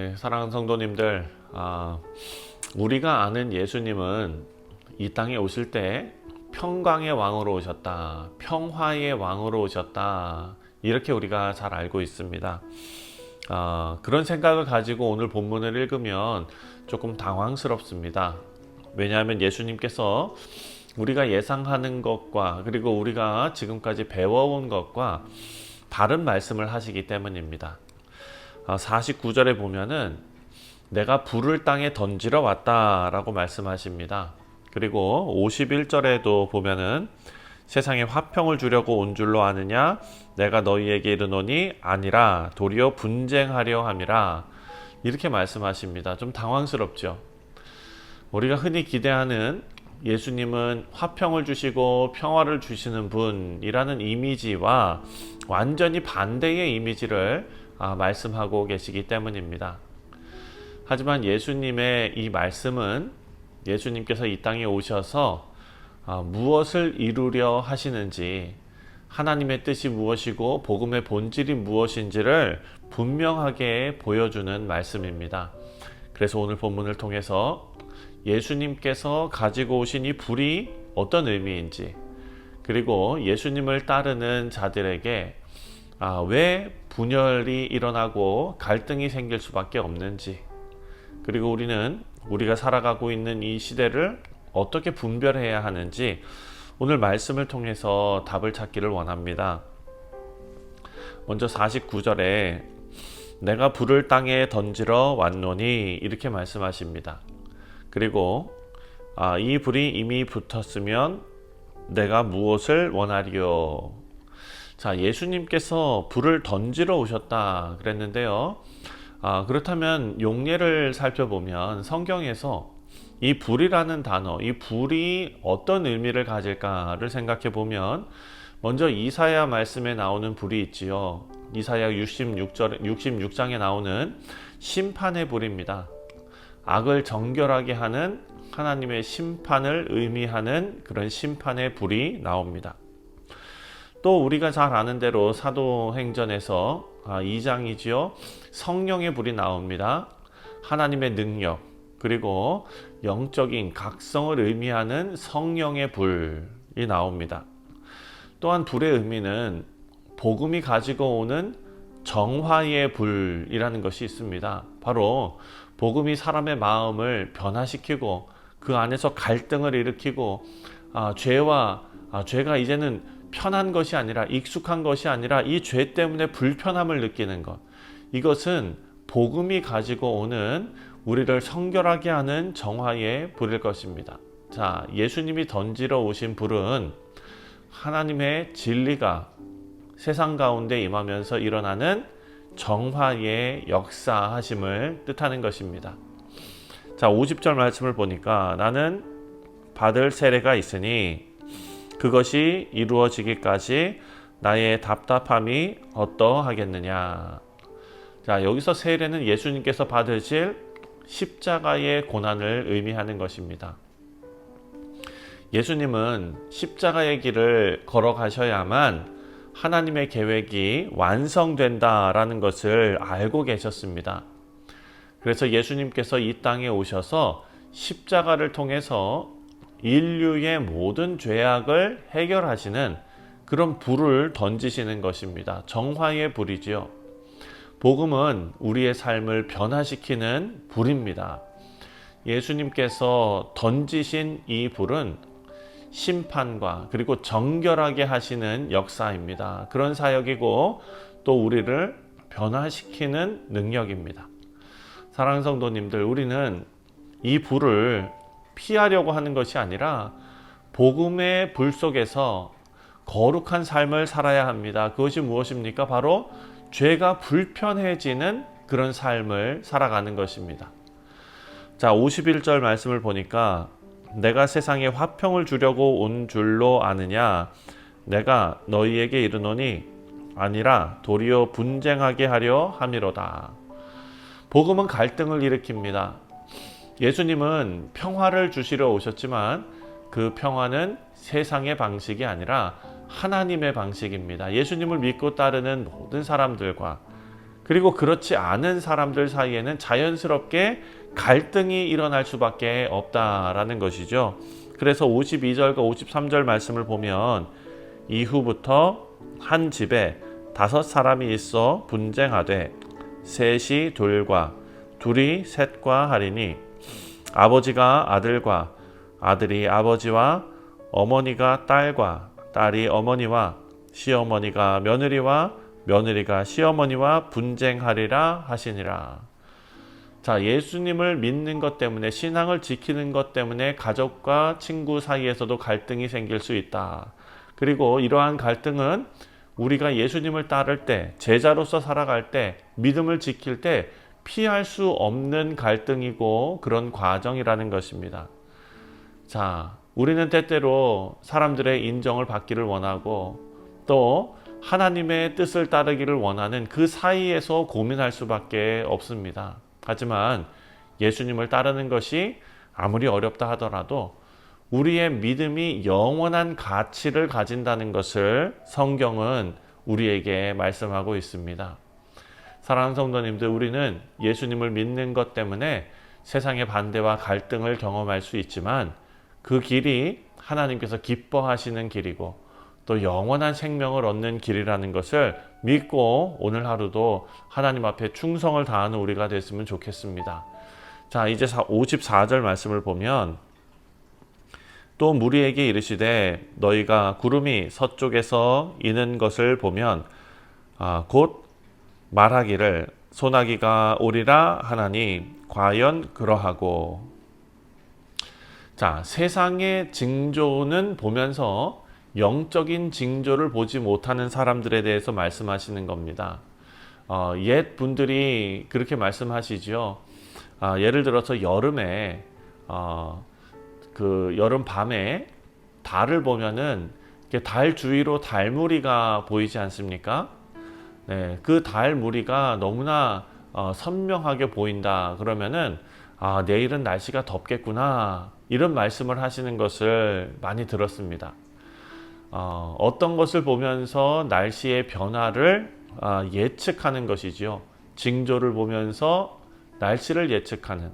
네, 사랑하는 성도님들, 아, 우리가 아는 예수님은 이 땅에 오실 때 평강의 왕으로 오셨다, 평화의 왕으로 오셨다, 이렇게 우리가 잘 알고 있습니다. 아, 그런 생각을 가지고 오늘 본문을 읽으면 조금 당황스럽습니다. 왜냐하면 예수님께서 우리가 예상하는 것과 그리고 우리가 지금까지 배워온 것과 다른 말씀을 하시기 때문입니다. 49절에 보면은 내가 불을 땅에 던지러 왔다라고 말씀하십니다. 그리고 51절에도 보면은 세상에 화평을 주려고 온 줄로 아느냐 내가 너희에게 이르노니 아니라 도리어 분쟁하려 함이라 이렇게 말씀하십니다. 좀 당황스럽죠. 우리가 흔히 기대하는 예수님은 화평을 주시고 평화를 주시는 분이라는 이미지와 완전히 반대의 이미지를 아, 말씀하고 계시기 때문입니다. 하지만 예수님의 이 말씀은 예수님께서 이 땅에 오셔서 아, 무엇을 이루려 하시는지 하나님의 뜻이 무엇이고 복음의 본질이 무엇인지를 분명하게 보여주는 말씀입니다. 그래서 오늘 본문을 통해서 예수님께서 가지고 오신 이 불이 어떤 의미인지 그리고 예수님을 따르는 자들에게 아, 왜 분열이 일어나고 갈등이 생길 수밖에 없는지 그리고 우리는 우리가 살아가고 있는 이 시대를 어떻게 분별해야 하는지 오늘 말씀을 통해서 답을 찾기를 원합니다. 먼저 49절에 내가 불을 땅에 던지러 왔노니 이렇게 말씀하십니다. 그리고 아, 이 불이 이미 붙었으면 내가 무엇을 원하리요? 자, 예수님께서 불을 던지러 오셨다 그랬는데요. 아, 그렇다면 용례를 살펴보면 성경에서 이 불이라는 단어, 이 불이 어떤 의미를 가질까를 생각해 보면 먼저 이사야 말씀에 나오는 불이 있지요. 이사야 66절 66장에 나오는 심판의 불입니다. 악을 정결하게 하는 하나님의 심판을 의미하는 그런 심판의 불이 나옵니다. 또 우리가 잘 아는 대로 사도행전에서 2장이지요. 성령의 불이 나옵니다. 하나님의 능력 그리고 영적인 각성을 의미하는 성령의 불이 나옵니다. 또한 불의 의미는 복음이 가지고 오는 정화의 불이라는 것이 있습니다. 바로 복음이 사람의 마음을 변화시키고 그 안에서 갈등을 일으키고 아, 죄와 아, 죄가 이제는 편한 것이 아니라 익숙한 것이 아니라 이 죄 때문에 불편함을 느끼는 것. 이것은 복음이 가지고 오는 우리를 성결하게 하는 정화의 불일 것입니다. 자, 예수님이 던지러 오신 불은 하나님의 진리가 세상 가운데 임하면서 일어나는 정화의 역사하심을 뜻하는 것입니다. 자, 50절 말씀을 보니까 나는 받을 세례가 있으니 그것이 이루어지기까지 나의 답답함이 어떠하겠느냐. 자, 여기서 세례는 예수님께서 받으실 십자가의 고난을 의미하는 것입니다. 예수님은 십자가의 길을 걸어가셔야만 하나님의 계획이 완성된다라는 것을 알고 계셨습니다. 그래서 예수님께서 이 땅에 오셔서 십자가를 통해서 인류의 모든 죄악을 해결하시는 그런 불을 던지시는 것입니다. 정화의 불이지요. 복음은 우리의 삶을 변화시키는 불입니다. 예수님께서 던지신 이 불은 심판과 그리고 정결하게 하시는 역사입니다. 그런 사역이고 또 우리를 변화시키는 능력입니다. 사랑하는 성도님들, 우리는 이 불을 피하려고 하는 것이 아니라 복음의 불 속에서 거룩한 삶을 살아야 합니다. 그것이 무엇입니까? 바로 죄가 불편해지는 그런 삶을 살아가는 것입니다. 자, 51절 말씀을 보니까 내가 세상에 화평을 주려고 온 줄로 아느냐 내가 너희에게 이르노니 아니라 도리어 분쟁하게 하려 함이로다. 복음은 갈등을 일으킵니다. 예수님은 평화를 주시러 오셨지만 그 평화는 세상의 방식이 아니라 하나님의 방식입니다. 예수님을 믿고 따르는 모든 사람들과 그리고 그렇지 않은 사람들 사이에는 자연스럽게 갈등이 일어날 수밖에 없다라는 것이죠. 그래서 52절과 53절 말씀을 보면 이후부터 한 집에 다섯 사람이 있어 분쟁하되 셋이 둘과 둘이 셋과 하리니 아버지가 아들과 아들이 아버지와 어머니가 딸과 딸이 어머니와 시어머니가 며느리와 며느리가 시어머니와 분쟁하리라 하시니라. 자, 예수님을 믿는 것 때문에 신앙을 지키는 것 때문에 가족과 친구 사이에서도 갈등이 생길 수 있다. 그리고 이러한 갈등은 우리가 예수님을 따를 때, 제자로서 살아갈 때, 믿음을 지킬 때 피할 수 없는 갈등이고 그런 과정이라는 것입니다. 자, 우리는 때때로 사람들의 인정을 받기를 원하고 또 하나님의 뜻을 따르기를 원하는 그 사이에서 고민할 수밖에 없습니다. 하지만 예수님을 따르는 것이 아무리 어렵다 하더라도 우리의 믿음이 영원한 가치를 가진다는 것을 성경은 우리에게 말씀하고 있습니다. 사랑하는 성도님들, 우리는 예수님을 믿는 것 때문에 세상의 반대와 갈등을 경험할 수 있지만 그 길이 하나님께서 기뻐하시는 길이고 또 영원한 생명을 얻는 길이라는 것을 믿고 오늘 하루도 하나님 앞에 충성을 다하는 우리가 됐으면 좋겠습니다. 자, 이제 54절 말씀을 보면 또 무리에게 이르시되 너희가 구름이 서쪽에서 이는 것을 보면 아, 곧 말하기를 소나기가 오리라 하나니 과연 그러하고 자 세상의 징조는 보면서 영적인 징조를 보지 못하는 사람들에 대해서 말씀하시는 겁니다. 어, 옛 분들이 그렇게 말씀하시죠. 아, 예를 들어서 여름에 어, 그 여름 밤에 달을 보면은 달 주위로 달무리가 보이지 않습니까? 네, 그 달 무리가 너무나 어, 선명하게 보인다. 그러면은 아, 내일은 날씨가 덥겠구나. 이런 말씀을 하시는 것을 많이 들었습니다. 어, 어떤 것을 보면서 날씨의 변화를 아, 예측하는 것이지요. 징조를 보면서 날씨를 예측하는.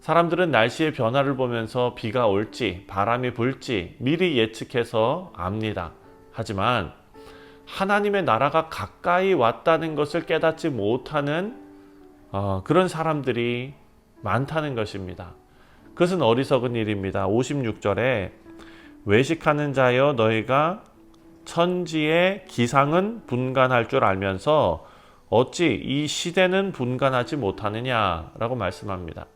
사람들은 날씨의 변화를 보면서 비가 올지, 바람이 불지 미리 예측해서 압니다. 하지만 하나님의 나라가 가까이 왔다는 것을 깨닫지 못하는 어, 그런 사람들이 많다는 것입니다. 그것은 어리석은 일입니다. 56절에 외식하는 자여 너희가 천지의 기상은 분간할 줄 알면서 어찌 이 시대는 분간하지 못하느냐라고 말씀합니다.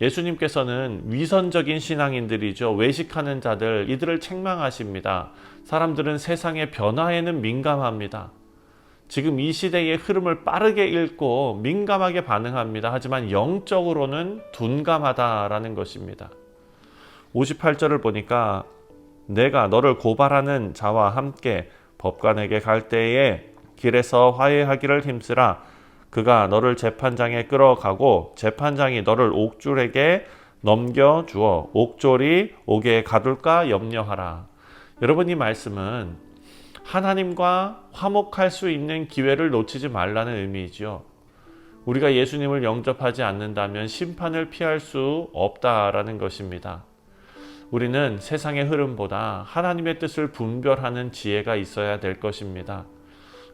예수님께서는 위선적인 신앙인들이죠. 외식하는 자들, 이들을 책망하십니다. 사람들은 세상의 변화에는 민감합니다. 지금 이 시대의 흐름을 빠르게 읽고 민감하게 반응합니다. 하지만 영적으로는 둔감하다라는 것입니다. 58절을 보니까 내가 너를 고발하는 자와 함께 법관에게 갈 때에 길에서 화해하기를 힘쓰라. 그가 너를 재판장에 끌어가고 재판장이 너를 옥졸에게 넘겨 주어 옥졸이 옥에 가둘까 염려하라. 여러분 이 말씀은 하나님과 화목할 수 있는 기회를 놓치지 말라는 의미이죠. 우리가 예수님을 영접하지 않는다면 심판을 피할 수 없다라는 것입니다. 우리는 세상의 흐름보다 하나님의 뜻을 분별하는 지혜가 있어야 될 것입니다.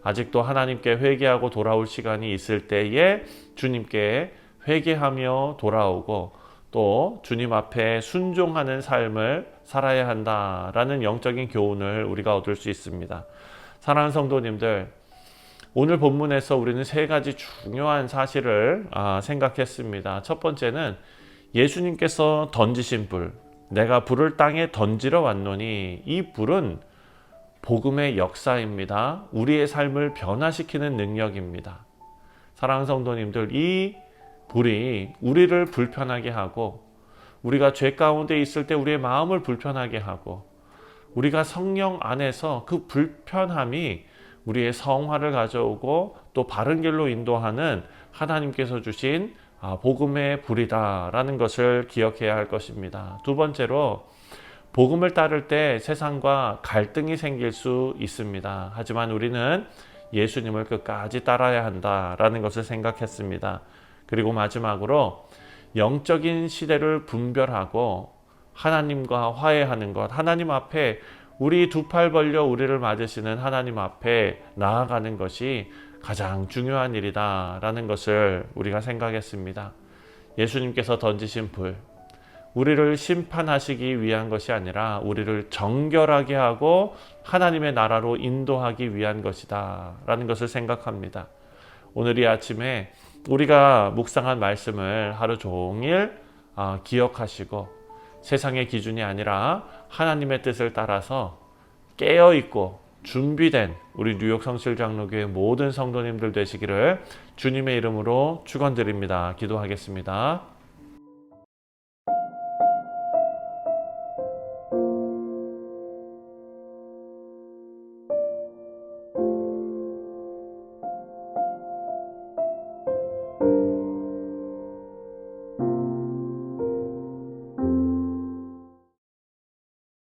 아직도 하나님께 회개하고 돌아올 시간이 있을 때에 주님께 회개하며 돌아오고 또 주님 앞에 순종하는 삶을 살아야 한다라는 영적인 교훈을 우리가 얻을 수 있습니다. 사랑하는 성도님들, 오늘 본문에서 우리는 세 가지 중요한 사실을 아, 생각했습니다. 첫 번째는 예수님께서 던지신 불, 내가 불을 땅에 던지러 왔노니 이 불은 복음의 역사입니다. 우리의 삶을 변화시키는 능력입니다. 사랑하는 성도님들, 이 불이 우리를 불편하게 하고 우리가 죄 가운데 있을 때 우리의 마음을 불편하게 하고 우리가 성령 안에서 그 불편함이 우리의 성화를 가져오고 또 바른 길로 인도하는 하나님께서 주신 아, 복음의 불이다라는 것을 기억해야 할 것입니다. 두 번째로 복음을 따를 때 세상과 갈등이 생길 수 있습니다. 하지만 우리는 예수님을 끝까지 따라야 한다라는 것을 생각했습니다. 그리고 마지막으로 영적인 시대를 분별하고 하나님과 화해하는 것, 하나님 앞에 우리 두 팔 벌려 우리를 맞으시는 하나님 앞에 나아가는 것이 가장 중요한 일이다라는 것을 우리가 생각했습니다. 예수님께서 던지신 불, 우리를 심판하시기 위한 것이 아니라 우리를 정결하게 하고 하나님의 나라로 인도하기 위한 것이다 라는 것을 생각합니다. 오늘 이 아침에 우리가 묵상한 말씀을 하루 종일 아, 기억하시고 세상의 기준이 아니라 하나님의 뜻을 따라서 깨어 있고 준비된 우리 뉴욕 성실 장로교회 모든 성도님들 되시기를 주님의 이름으로 축원드립니다. 기도하겠습니다.